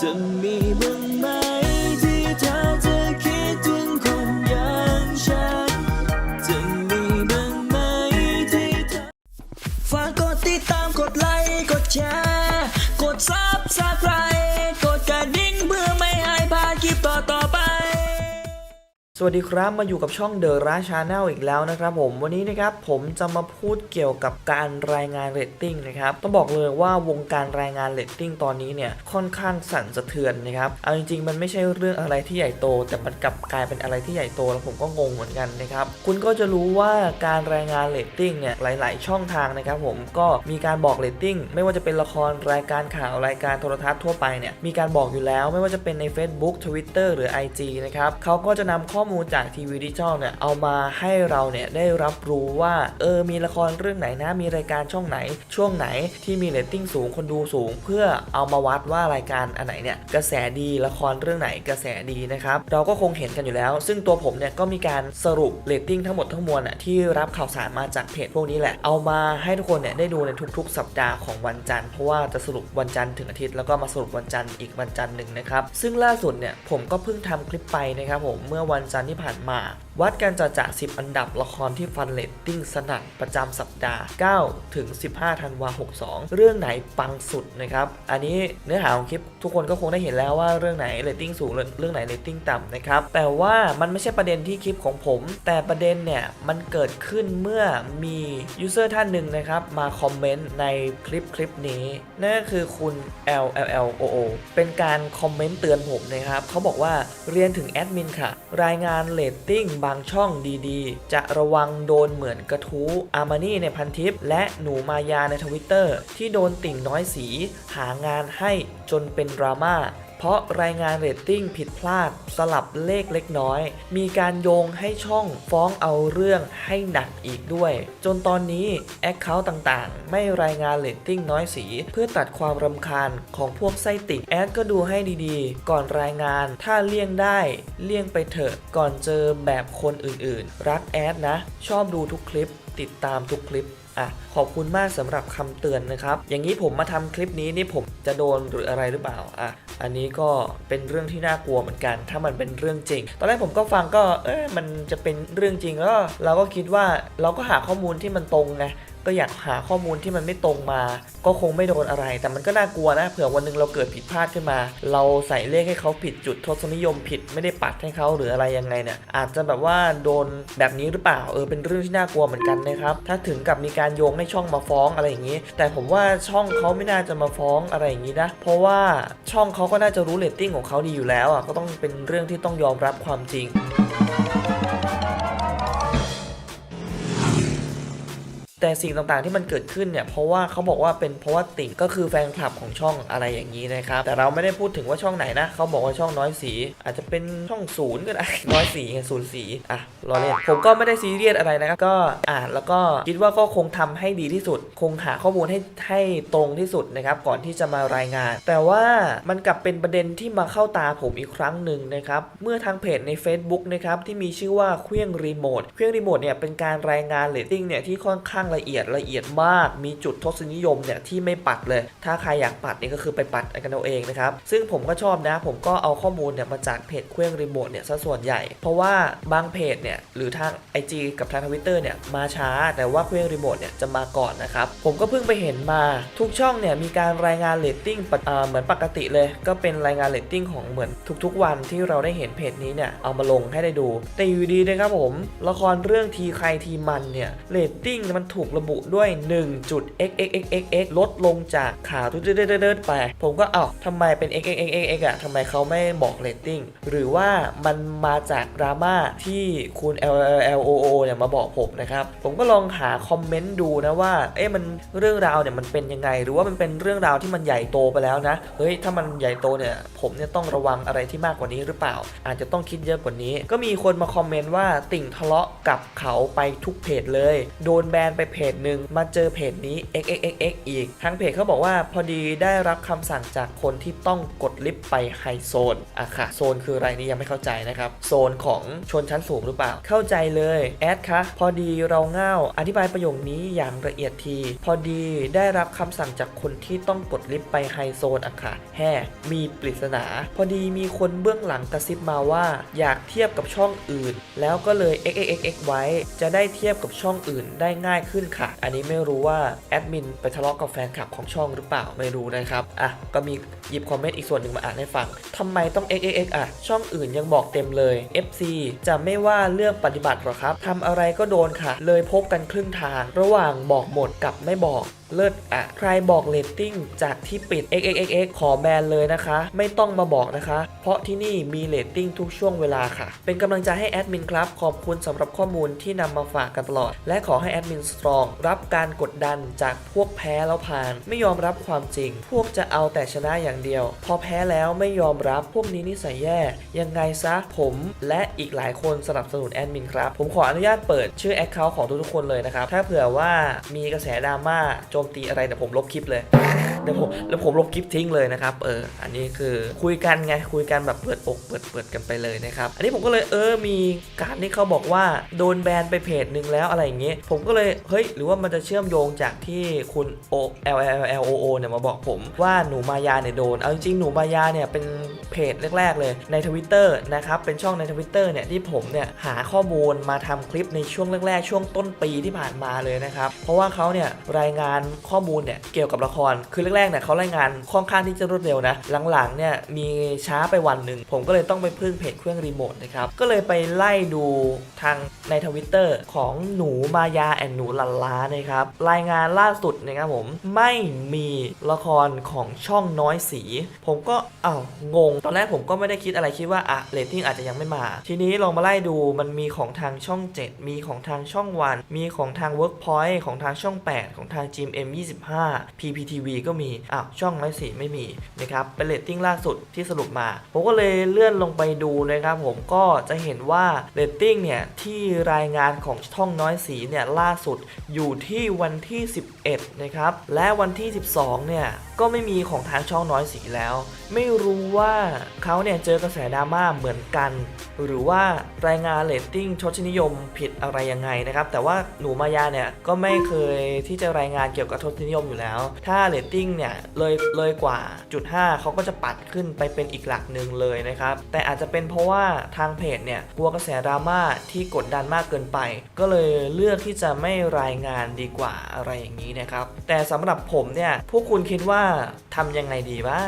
จะมีบ้างไหม สวัสดีครับมาอยู่กับช่องเดอะราชาแนลอีกแล้วนะครับผมวันนี้นะครับผมจะมาพูดเกี่ยวกับการรายงานเรตติ้งนะครับต้องบอกเลยว่าวงการรายงานเรตติ้งตอนนี้เนี่ยค่อนข้างสั่นสะเทือนนะครับเอาจริงๆ มันไม่ใช่เรื่องอะไรที่ใหญ่โต แต่มันกลับกลายเป็นอะไรที่ใหญ่โตแล้วผมก็งงเหมือนกันนะครับคุณก็จะรู้ว่าการรายงานเรตติ้งเนี่ยหลาย ๆ ช่องทางนะครับผมก็มีการบอกเรตติ้งไม่ว่าจะเป็นละครรายการข่าวรายการโทรทัศน์ทั่วไปเนี่ยมีการบอกอยู่แล้ว ไม่ว่าจะเป็นใน Facebook Twitter หรือ IG นะครับเขาก็จะนำข้อมูลจากทีวีดิจิทัลเนี่ยเอามาให้เราเนี่ยได้รับรู้ว่าเออมีละครเรื่องไหนนะมีรายการช่องไหน ช่วงไหนที่มีเรตติ้งสูงคนดูสูง เพื่อเอามาวัดว่ารายการอันไหนเนี่ยกระแสดีละครเรื่องไหนกระแสดีนะครับเราก็คงเห็นกันอยู่แล้ว ซึ่งตัวผมเนี่ยก็มีการสรุปเรตติ้งทั้งหมดทั้งมวลอะที่รับข่าวสารมาจากเพจพวกนี้แหละเอามาให้ทุกคนเนี่ยได้ดูในทุก ๆ สัปดาห์ของวันจันทร์เพราะว่าจะสรุปวันจันทร์ถึงอาทิตย์แล้วก็มาสรุปวันจันทร์อีกวันจันทร์หนึ่งนะครับซึ่งล่าสุดเนี่ยผมก็เพิ่งทำคลิปไปนะครับผมเมื่อวันจันทร์ที่ผ่านมา วัดการจัดจ่า10 อันดับละครที่ฟันเรตติ้งสนั่นประจำสัปดาห์ 9 ถึง 15 ธันวา 62 เรื่องไหนปังสุดนะครับ อันนี้เนื้อหาของคลิปทุกคนก็คงได้เห็นแล้วว่าเรื่องไหนเรตติ้งสูงเรื่องไหนเรตติ้งต่ำนะครับ แต่ว่ามันไม่ใช่ประเด็นที่คลิปของผม แต่ประเด็นเนี่ยมันเกิดขึ้นเมื่อมียูเซอร์ท่านหนึ่งนะครับมาคอมเมนต์ในคลิปคลิปนี้นั่นก็คือคุณ L L L O O เป็นการคอมเมนต์เตือนผมนะครับเขาบอกว่าเรียนถึงแอดมินค่ะ รายงานเลตติ้งบางช่องดีๆ จะระวังโดนเหมือนกระทู้อามานี่ในพันทิป และหนูมายาในทวิตเตอร์ที่โดนติ่งน้อยสีหางานให้จนเป็นดราม่า เพราะรายงานเรตติ้งผิดพลาดสลับเลขเล็กน้อย มีการโยงให้ช่องฟ้องเอาเรื่องให้หนักอีกด้วย จนตอนนี้แอคเคาท์ต่างๆ ไม่รายงานเรตติ้งน้อยสี เพื่อตัดความรำคาญของพวกไส้ติ่งแอดก็ดูให้ดีๆ ก่อนรายงานถ้าเลี่ยงได้เลี่ยงไปเถอะก่อนเจอแบบคนอื่นๆ รักแอดนะ ชอบดูทุกคลิป ติดตามทุกคลิปอะขอบคุณมากสำหรับคำเตือนนะครับ อย่างนี้ผมมาทำคลิปนี้นี่ผมจะโดนหรืออะไรหรือเปล่าอะ อันนี้ก็เป็นเรื่องที่น่ากลัวเหมือนกัน ถ้ามันเป็นเรื่องจริง ตอนแรกผมก็ฟังก็เออมันจะเป็นเรื่องจริงแล้วเราก็คิดว่าเราก็หาข้อมูลที่มันตรงไงก็อยากหาข้อมูลที่มันไม่ตรงมา ก็คงไม่โดนอะไร แต่มันก็น่ากลัวนะ เผื่อวันหนึงเราเกิดผิดพลาดขึ้นมา เราใส่เลขให้เขาผิดจุดทศนิยมผิดไม่ได้ปัดให้เขาหรืออะไรยังไงเนี่ยอาจจะแบบว่าโดนแบบนี้หรือเปล่าเออเป็นเรื่องที่น่ากลัวเหมือนกันนะครับถ้าถึงกับมีการโยงให้ช่องมาฟ้องอะไรอย่างนี้ แต่ผมว่าช่องเขาไม่น่าจะมาฟ้องอะไรอย่างนี้นะเพราะว่าช่องเขาก็น่าจะรู้เรตติ้งของเขาดีอยู่แล้วอะก็ต้องเป็นเรื่องที่ต้องยอมรับความจริง แต่สิ่งต่างๆที่มันเกิดขึ้นเนี่ยเพราะว่าเขาบอกว่าเป็นเพราะว่าติ่งก็คือแฟนคลับของช่องอะไรอย่างนี้นะครับแต่เราไม่ได้พูดถึงว่าช่องไหนนะเขาบอกว่าช่องน้อยสี อาจจะเป็นช่องศูนย์ก็ได้น้อยสีศูนย์สีอะรอเล่นผมก็ไม่ได้ซีเรียสอะไรนะครับก็อ่านแล้วก็คิดว่าก็คงทำให้ดีที่สุด คงหาข้อมูลให้ให้ตรงที่สุดนะครับก่อนที่จะมารายงาน แต่ว่ามันกลับเป็นประเด็นที่มาเข้าตาผมอีกครั้งหนึ่งนะครับเมื่อทางเพจใน Facebook นะครับที่มีชื่อว่าเครื่องรีโมทเครื่องรีโมทเนี่ยเป็นการรายงานเรตติ้งเนี่ยที่ค่อนข้างละเอียดละเอียดมาก มีจุดทศนิยมเนี่ยที่ไม่ปัดเลย ถ้าใครอยากปัดนี่ก็คือไปปัดกันเอาเองนะครับ ซึ่งผมก็ชอบนะ ผมก็เอาข้อมูลเนี่ยมาจากเพจเครื่องรีโมทเนี่ยซะส่วนใหญ่ เพราะว่าบางเพจเนี่ยหรือทาง IG กับทางทวิตเตอร์เนี่ยมาช้า แต่ว่าเครื่องรีโมทเนี่ยจะมาก่อนนะครับ ผมก็เพิ่งไปเห็นมาทุกช่องเนี่ยมีการรายงานเรตติ้งปกอ่าเหมือนปกติเลย ก็เป็นรายงานเรตติ้งของเหมือนทุกๆ วันที่เราได้เห็นเพจนี้เนี่ยเอามาลงให้ได้ดู แต่อยู่ดีนะครับผมละครเรื่องทีใครทีมันเนี่ยเรตติ้งมันถูกระบุด้วย1จุด x x x x x ลดลงจากข่าวทุดเดิดๆไป ผมก็เอ้าทำไมเป็น x x x x x อะทำไมเขาไม่บอกเรตติ้งหรือว่ามันมาจากดราม่าที่คุณ L L L O O เนี่ยมาบอกผมนะครับ ผมก็ลองหาคอมเมนต์ดูนะว่า เอ๊ะมันเรื่องราวเนี่ยมันเป็นยังไง หรือว่ามันเป็นเรื่องราวที่มันใหญ่โตไปแล้วนะ เฮ้ย ถ้ามันใหญ่โตเนี่ย ผมเนี่ยต้องระวังอะไรที่มากกว่านี้หรือเปล่า อาจจะต้องคิดเยอะกว่านี้ ก็มีคนมาคอมเมนต์ว่าติ่งทะเลาะกับเขาไปทุกเพจเลย โดนแบนไปเพจหนึ่งมาเจอเพจนี้ xxxx อีก ทางเพจเขาบอกว่าพอดีได้รับคำสั่งจากคนที่ต้องกดลิฟต์ไปไฮโซนอะค่ะ โซนคืออะไรนี่ยังไม่เข้าใจนะครับ โซนของชนชั้นสูงหรือเปล่า เข้าใจเลยแอดคะพอดีเราเง่าอธิบายประโยคนี้อย่างละเอียดที พอดีได้รับคำสั่งจากคนที่ต้องกดลิฟต์ไปไฮโซนอะค่ะแฮ่มีปริศนา พอดีมีคนเบื้องหลังกระซิบมาว่า อยากเทียบกับช่องอื่น แล้วก็เลย xxxx ไว้ จะได้เทียบกับช่องอื่นได้ง่ายขึ้นค่ะ อันนี้ไม่รู้ว่าแอดมินไปทะเลาะกับแฟนคลับของช่องหรือเปล่าไม่รู้นะครับ อะ ก็มีหยิบคอมเมนต์อีกส่วนหนึ่งมาอ่านให้ฟังทำไมต้อง xxx อะ ช่องอื่นยังบอกเต็มเลย FC จะไม่ว่าเรื่องปฏิบัติหรอครับทำอะไรก็โดนค่ะ เลยพบกันครึ่งทาง ระหว่างบอกหมดกับไม่บอก เลิศอะใครบอกเรตติ้งจากที่ปิด xxxx ขอแบนเลยนะคะ ไม่ต้องมาบอกนะคะ เพราะที่นี่มีเรตติ้งทุกช่วงเวลาค่ะ เป็นกำลังใจให้แอดมินครับ ขอบคุณสำหรับข้อมูลที่นำมาฝากกันตลอด และขอให้แอดมินสตรองรับการกดดันจากพวกแพ้แล้วผ่าน ไม่ยอมรับความจริง พวกจะเอาแต่ชนะอย่างเดียว พอแพ้แล้วไม่ยอมรับพวกนี้นิสัยแย่ ยังไงซะผมและอีกหลายคนสนับสนุนแอดมินครับผมขออนุญาตเปิดชื่อแอคเคาท์ของทุกๆคนเลยนะครับถ้าเผื่อว่ามีกระแสดราม่าโจมตีอะไรเดี๋ยวผมลบคลิปเลย ดี๋ยวผมแล้วผมลบคลิปทิ้งเลยนะครับเอออันนี้คือคุยกันไงคุยกันแบบเปิดอกเปิดเปิดกันไปเลยนะครับอันนี้ผมก็เลยเออมีการที่เขาบอกว่าโดนแบนไปเพจหนึ่งแล้วอะไรอย่างเงี้ยผมก็เลยเฮ้ยหรือว่ามันจะเชื่อมโยงจากที่คุณ O L L L O O เนี่ยมาบอกผมว่าหนูมายาเนี่ยโดนเอาจริงๆหนูมายาเนี่ยเป็นเพจแรกๆเลยในทวิตเตอร์นะครับเป็นช่องในทวิตเตอร์เนี่ยที่ผมเนี่ยหาข้อมูลมาทำคลิปในช่วงแรกๆ ช่วงต้นปีที่ผ่านมาเลยนะครับเพราะว่าเขาเนี่ยรายงานข้อมูลเนี่ยเกี่ยวกับละครคือแรกๆเนี่ยเขารายงานค่อนข้างที่จะรวดเร็วนะ หลังๆเนี่ยมีช้าไปวันหนึ่ง ผมก็เลยต้องไปพึ่งเพจเครื่องรีโมทนะครับ ก็เลยไปไล่ดูทางในทวิตเตอร์ของหนูมายาแอนหนูลันล้านะครับ รายงานล่าสุดนะครับผมไม่มีละครของช่องน้อยสี ผมก็อ้าวงง ตอนแรกผมก็ไม่ได้คิดอะไรคิดว่าอะเรตติ้งอาจจะยังไม่มา ทีนี้ลองมาไล่ดูมันมีของทางช่อง 7 มีของทางช่องวัน มีของทาง Workpoint ของทางช่อง 8 ของทาง GMM 25 PPTV ก็มีอ้าวช่องน้อยสีไม่มีนะครับเป็นเรตติ้งล่าสุดที่สรุปมา ผมก็เลยเลื่อนลงไปดูนะครับผมก็จะเห็นว่าเรตติ้งเนี่ยที่รายงานของช่องน้อยสีเนี่ยล่าสุดอยู่ที่วันที่ 11 นะครับ และวันที่ 12 เนี่ยก็ไม่มีของทางช่องน้อยสีแล้ว ไม่รู้ว่าเขาเนี่ยเจอกระแสดราม่าเหมือนกัน หรือว่ารายงานเรตติ้งชดชนิยมผิดอะไรยังไงนะครับแต่ว่าหนูมายาเนี่ยก็ไม่เคยที่จะรายงานเกี่ยวกับทศนิยมอยู่แล้ว ถ้าเรตติ้งเนี่ยเลยเลยกว่าจุด5เขาก็จะปัดขึ้นไปเป็นอีกหลักหนึ่งเลยนะครับ แต่อาจจะเป็นเพราะว่าทางเพจเนี่ยกลัวกระแสดราม่าที่กดดันมากเกินไป ก็เลยเลือกที่จะไม่รายงานดีกว่าอะไรอย่างนี้นะครับ แต่สำหรับผมเนี่ยพวกคุณคิดว่า ทำยังไงดีบ้า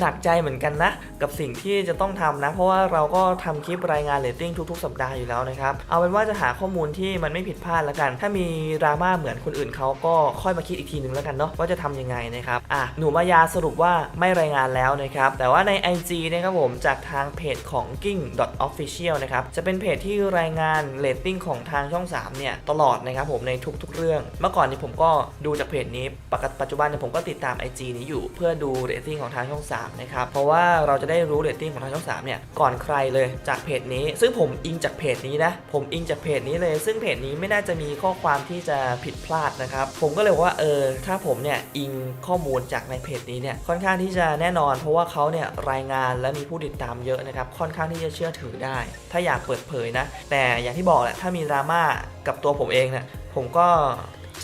หนักใจเหมือนกันนะ กับสิ่งที่จะต้องทำนะ เพราะว่าเราก็ทำคลิปรายงานเรตติ้งทุกๆ สัปดาห์อยู่แล้วนะครับ เอาเป็นว่าจะหาข้อมูลที่มันไม่ผิดพลาดแล้วกัน ถ้ามีดราม่าเหมือนคนอื่นเขาก็ค่อยมาคิดอีกทีหนึ่งแล้วกันเนาะว่าจะทำยังไงนะครับอะหนูมายาสรุปว่าไม่รายงานแล้วนะครับ แต่ว่าใน IG นะครับผมจากทางเพจของ ging official นะครับจะเป็นเพจที่รายงานเรตติ้งของทางช่อง 3 เนี่ยตลอดนะครับผมในทุกๆ เรื่อง เมื่อก่อนนี้ผมก็ดูจากเพจนี้ปกติปัจจุบันเนี่ยผมก็ติดตาม IG นี้อยู่ เพื่อดูเรตติ้งของทางช่อง 3 นะครับ เพราะว่าเราจะได้รู้เรตติ้งของทางช่อง 3 เนี่ย ก่อนใครเลยจากเพจนี้ ซึ่งผมอิงจากเพจนี้นะ ผมอิงจากเพจนี้เลย ซึ่งเพจนี้ไม่น่าจะมีข้อความที่จะผิดพลาดนะครับ ผมก็เลยว่าเออ ถ้าผมเนี่ยอิงข้อมูลจากในเพจนี้เนี่ยค่อนข้างที่จะแน่นอน เพราะว่าเขาเนี่ยรายงานและมีผู้ติดตามเยอะนะครับ ค่อนข้างที่จะเชื่อถือได้ ถ้าอยากเปิดเผยนะ แต่อย่างที่บอกแหละ ถ้ามีดราม่ากับตัวผมเองเนี่ยผมก็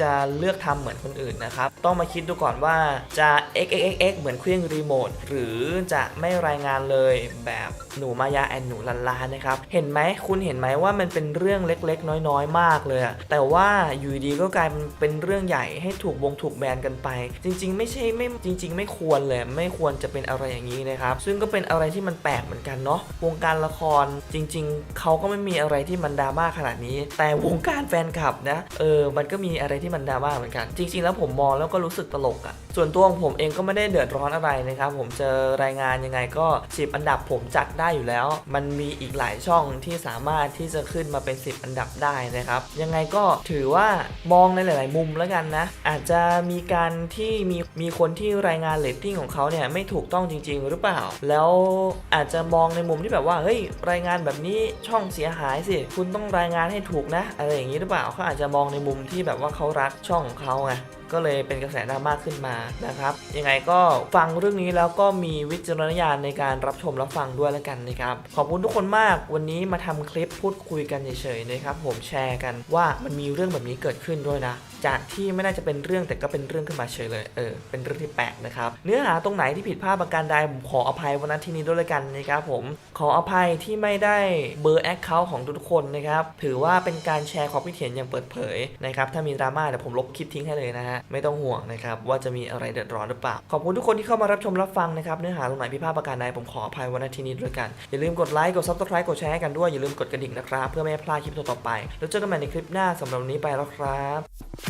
จะเลือกทำเหมือนคนอื่นนะครับ ต้องมาคิดดูก่อนว่าจะ x x x x เหมือนเครื่องรีโมทหรือจะไม่รายงานเลยแบบหนูมายาแอนหนูลันลานะครับ เห็นไหมคุณเห็นไหมว่ามันเป็นเรื่องเล็กๆ น้อยๆ มากเลยแต่ว่าอยู่ดีก็กลายเป็นเรื่องใหญ่ให้ถูกวงถูกแบนกันไป จริง ๆ ไม่ใช่ไม่จริง ๆ ไม่ควรเลยไม่ควรจะเป็นอะไรอย่างนี้นะครับ ซึ่งก็เป็นอะไรที่มันแปลกเหมือนกันเนาะวงการละครจริง ๆเขาก็ไม่มีอะไรที่มันดราม่าขนาดนี้ แต่วงการแฟนคลับนะเออมันก็มีอะไรที่ที่มันดราม่าเหมือนกัน จริง ๆ แล้วผมมองแล้วก็รู้สึกตลกอะ่ะ ส่วนตัวของผมเองก็ไม่ได้เดือดร้อนอะไรนะครับ ผมเจอรายงานยังไงก็10อันดับผมจัดได้อยู่แล้ว มันมีอีกหลายช่องที่สามารถที่จะขึ้นมาเป็น 10 อันดับได้นะครับ ยังไงก็ถือว่ามองในหลาย ๆ มุมแล้วกันนะ อาจจะมีการที่มีมีคนที่รายงานเรตติ้งของเขาเนี่ยไม่ถูกต้องจริง ๆ หรือเปล่า แล้วอาจจะมองในมุมที่แบบว่าเฮ้ยรายงานแบบนี้ช่องเสียหายสิคุณต้องรายงานให้ถูกนะอะไรอย่างนี้หรือเปล่าเขาอาจจะมองในมุมที่แบบว่าเขารักช่องของเขาไงก็เลยเป็นกระแสดราม่าขึ้นมานะครับ ยังไงก็ฟังเรื่องนี้แล้วก็มีวิจารณญาณในการรับชมรับฟังด้วยแล้วกันนะครับ ขอบคุณทุกคนมากวันนี้มาทำคลิปพูดคุยกันเฉยๆนะครับ ผมแชร์กันว่ามันมีเรื่องแบบนี้เกิดขึ้นด้วยนะ จากที่ไม่น่าจะเป็นเรื่องแต่ก็เป็นเรื่องขึ้นมาเฉยเลย เออ เป็นเรื่องที่แปลกนะครับ เนื้อหาตรงไหนที่ผิดพลาดประการใดผมขออภัยวันนั้นที่นี้ด้วยล้วกันนะครับผม ขออภัยที่ไม่ได้เบอร์แอคเคาท์ของทุกคนนะครับ ถือว่าเป็นการแชร์ความคิดเห็นอย่างเปิดเผยนะครับ ถ้ามีดราม่าเดี๋ยวผมลบคลิปทิ้งให้เลยนะฮะ ไม่ต้องห่วงนะครับว่าจะมีอะไรเดือดร้อนหรือเปล่า ขอบคุณทุกคนที่เข้ามารับชมรับฟังนะครับ เนื้อหาตรงไหนผิดพลาดประการใดผมขออภัยวันนั้นที่นี้ด้วยกัน อย่าลืมกดไลค์ กด subscribe กดแชร์ให้กันด้วย อย่าลืมกดกระดิ่งนะครับ เพื่อไม่ให้พลาดคลิปต่อๆไป แล้วเจอกันใหม่ในคลิปหน้าสำหรับวันนี้ไปแล้วครับ